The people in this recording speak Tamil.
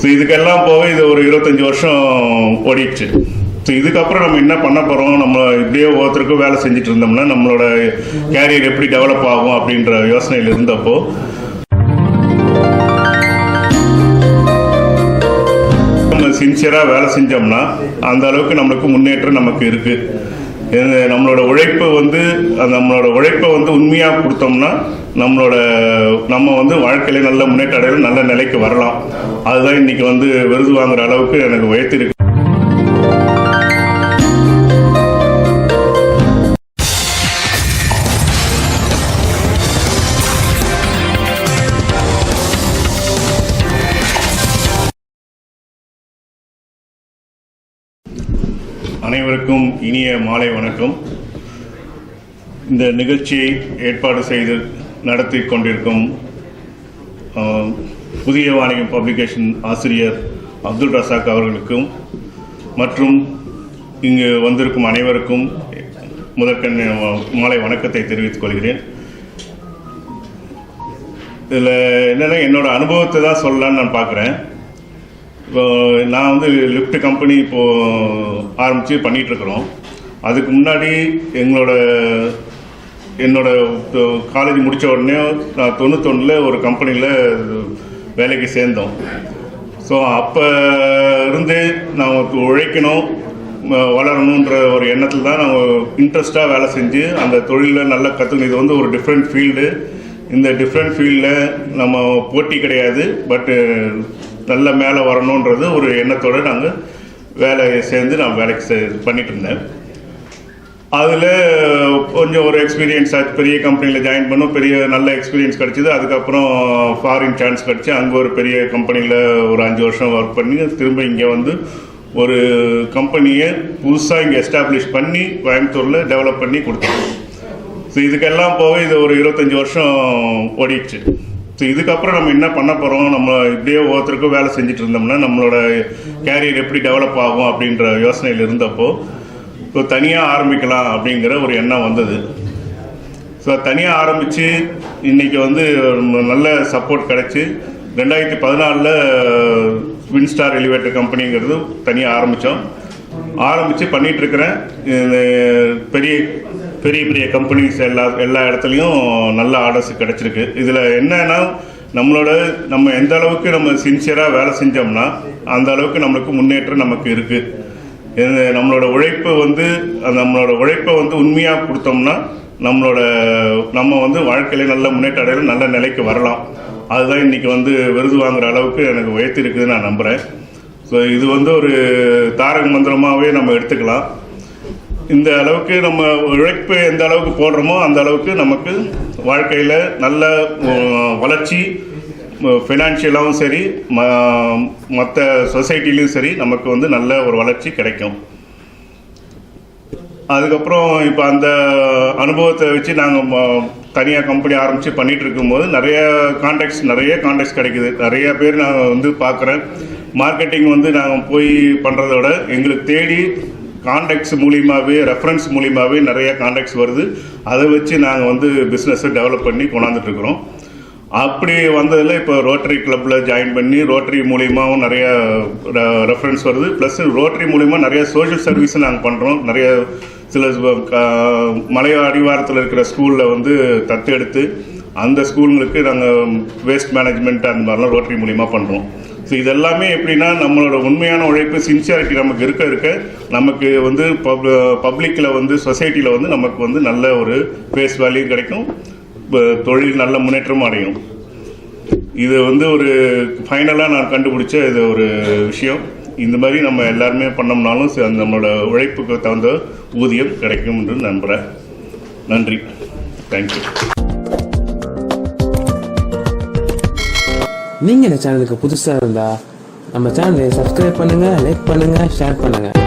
ஸோ இதுக்கெல்லாம் போக இது ஒரு இருபத்தஞ்சி வருஷம் ஓடிடுச்சு. ஸோ இதுக்கப்புறம் நம்ம என்ன பண்ண போகிறோம் நம்ம இப்படியே ஒவ்வொருத்தருக்கும் வேலை செஞ்சுட்டு இருந்தோம்னா நம்மளோட கேரியர் எப்படி டெவலப் ஆகும் அப்படின்ற யோசனையில் இருந்தப்போ நம்ம சின்சியராக வேலை செஞ்சோம்னா அந்த அளவுக்கு நம்மளுக்கு முன்னேற்றம் நமக்கு இருக்குது நம்மளோட உழைப்பு வந்து நம்மளோட உழைப்பை வந்து உண்மையாக கொடுத்தோம்னா நம்மளோட நம்ம வந்து வாழ்க்கையில நல்ல முன்னேற்ற அடையில நல்ல நிலைக்கு வரலாம். அதுதான் இன்னைக்கு வந்து விருது வாங்குற அளவுக்கு எனக்கு உயர்த்திருக்கு. அனைவருக்கும் இனிய மாலை வணக்கம். இந்த நிகழ்ச்சியை ஏற்பாடு செய்து நடத்தி கொண்டிருக்கும் புதிய வாணிகம் பப்ளிகேஷன் ஆசிரியர் அப்துல் ரசாக் அவர்களுக்கும் மற்றும் இங்கு வந்திருக்கும் அனைவருக்கும் முதற்கண் மாலை வணக்கத்தை தெரிவித்துக் கொள்கிறேன். இதில் என்னென்னா என்னோட அனுபவத்தை தான் சொல்லலாம்னு நான் பார்க்குறேன். இப்போ நான் வந்து லிஃப்ட் கம்பெனி இப்போது ஆரம்பித்து பண்ணிகிட்ருக்குறோம் அதுக்கு முன்னாடி எங்களோட என்னோட காலேஜ் முடித்த உடனே நான் தொண்ணூத்தொன்னில் ஒரு கம்பெனியில் வேலைக்கு சேர்ந்தோம். ஸோ அப்போ இருந்தே நான் உழைக்கணும் வளரணுன்ற ஒரு எண்ணத்தில் தான் நான் இன்ட்ரெஸ்டாக வேலை செஞ்சு அந்த தொழிலில் நல்லா கற்றுக்கணும் இது வந்து ஒரு டிஃப்ரெண்ட் ஃபீல்டு இந்த டிஃப்ரெண்ட் ஃபீல்டில் நம்ம போட்டி கிடையாது பட்டு நல்ல மேலே வரணுன்றது ஒரு எண்ணத்தோடு நாங்கள் வேலையை சேர்ந்து நான் வேலைக்கு சே பண்ணிட்டு இருந்தேன். அதில் கொஞ்சம் ஒரு எக்ஸ்பீரியன்ஸ் ஆச்சு. பெரிய கம்பெனியில் ஜாயின் பண்ணோம். பெரிய நல்ல எக்ஸ்பீரியன்ஸ் கிடச்சிது. அதுக்கப்புறம் ஃபாரின் சான்ஸ் கிடச்சி அங்கே ஒரு பெரிய கம்பெனியில் ஒரு அஞ்சு வருஷம் ஒர்க் பண்ணி திரும்ப இங்கே வந்து ஒரு கம்பெனியை புதுசாக இங்கே எஸ்டாப்ளிஷ் பண்ணி கோயம்புத்தூரில் டெவலப் பண்ணி கொடுத்தோம். ஸோ இதுக்கெல்லாம் போக இது ஒரு இருபத்தஞ்சி வருஷம் ஓடிடுச்சு. ஸோ இதுக்கப்புறம் நம்ம என்ன பண்ண போகிறோம் நம்ம இப்படியே ஒவ்வொருத்தருக்கும் வேலை செஞ்சுட்டு இருந்தோம்னா நம்மளோட கேரியர் எப்படி டெவலப் ஆகும் அப்படின்ற யோசனையில் இருந்தப்போ இப்போ தனியாக ஆரம்பிக்கலாம் அப்படிங்கிற ஒரு எண்ணம் வந்தது. ஸோ தனியாக ஆரம்பித்து இன்னைக்கு வந்து நல்ல சப்போர்ட் கிடச்சி. ரெண்டாயிரத்தி பதினாலில் வின்ஸ்டார் எலிவேட்டர் கம்பெனிங்கிறது தனியாக ஆரம்பித்தோம் ஆரம்பித்து பண்ணிகிட்ருக்கிறேன் இந்த பெரிய பெரிய பெரிய கம்பெனிஸ் எல்லா எல்லா இடத்துலையும் நல்ல ஆர்டர்ஸ் கிடச்சிருக்கு. இதில் என்னன்னா நம்மளோட நம்ம எந்த அளவுக்கு நம்ம சின்சியராக வேலை செஞ்சோம்னா அந்த அளவுக்கு நம்மளுக்கு முன்னேற்றம் நமக்கு இருக்குது நம்மளோட உழைப்பு வந்து அந்த நம்மளோட உழைப்பை வந்து உண்மையாக கொடுத்தோம்னா நம்மளோட நம்ம வந்து வாழ்க்கையில நல்ல முன்னேற்ற அடையில நல்ல நிலைக்கு வரலாம். அதுதான் இன்னைக்கு வந்து விருது வாங்குற அளவுக்கு எனக்கு உயர்த்திருக்குதுன்னு நான் நம்புகிறேன் ஸோ இது வந்து ஒரு தாரக மந்திரமாகவே நம்ம எடுத்துக்கலாம். இந்த அளவுக்கு நம்ம உழைப்பு எந்த அளவுக்கு போடுறோமோ அந்த அளவுக்கு நமக்கு வாழ்க்கையில் நல்ல வளர்ச்சி ஃபினான்ஷியலாகவும் சரி ம மற்ற சொசைட்டிலையும் சரி நமக்கு வந்து நல்ல ஒரு வளர்ச்சி கிடைக்கும். அதுக்கப்புறம் இப்போ அந்த அனுபவத்தை வச்சு நாங்கள் தனியாக கம்பெனி ஆரம்பித்து பண்ணிகிட்ருக்கும்போது நிறைய கான்டாக்ட்ஸ் நிறைய கான்டாக்ட்ஸ் கிடைக்குது. நிறைய பேர் நாங்கள் வந்து பார்க்குறேன். மார்க்கெட்டிங் வந்து நாங்கள் போய் பண்ணுறத விட எங்களுக்கு தேடி கான்டாக்ட்ஸ் மூலியமாகவே ரெஃபரன்ஸ் மூலியமாகவே நிறைய கான்டாக்ட்ஸ் வருது. அதை வச்சு நாங்கள் வந்து பிஸ்னஸை டெவலப் பண்ணி கொண்டாந்துட்டு இருக்கிறோம். அப்படி வந்ததில் இப்போ ரோட்டரி கிளப்பில் ஜாயின் பண்ணி ரோட்டரி மூலியமாகவும் நிறைய ரெஃபரன்ஸ் வருது. ப்ளஸ் ரோட்டரி மூலியமாக நிறைய சோஷியல் சர்வீஸும் நாங்கள் பண்ணுறோம் நிறைய சில க- மலை அடிவாரத்தில் இருக்கிற ஸ்கூலில் வந்து தத்தெடுத்து அந்த ஸ்கூலுங்களுக்கு நாங்கள் வேஸ்ட் மேனேஜ்மெண்ட் அந்த மாதிரிலாம் ரோட்டரி மூலியமாக பண்ணுறோம் ஸோ இதெல்லாமே எப்படின்னா நம்மளோட உண்மையான உழைப்பு சின்சியாரிட்டி நமக்கு இருக்க இருக்க நமக்கு வந்து பப் பப்ளிக்கில் வந்து சொசைட்டியில் வந்து நமக்கு வந்து நல்ல ஒரு ஃபேஸ் வேல்யூ கிடைக்கும். தொழில் நல்ல முன்னேற்றம் அடையும். இது வந்து ஒரு ஃபைனலாக நான் கண்டுபிடிச்ச இது ஒரு விஷயம். இந்த மாதிரி நம்ம எல்லாருமே பண்ணோம்னாலும் நம்மளோட உழைப்புக்கு தகுந்த ஊதியம் கிடைக்கும் என்று நம்புகிறேன் நன்றி. தேங்க்யூ நீங்கள் இந்த சேனலுக்கு புதுசாக இருந்தால் நம்ம சேனலை சப்ஸ்கிரைப் பண்ணுங்கள் லைக் பண்ணுங்கள் ஷேர் பண்ணுங்கள்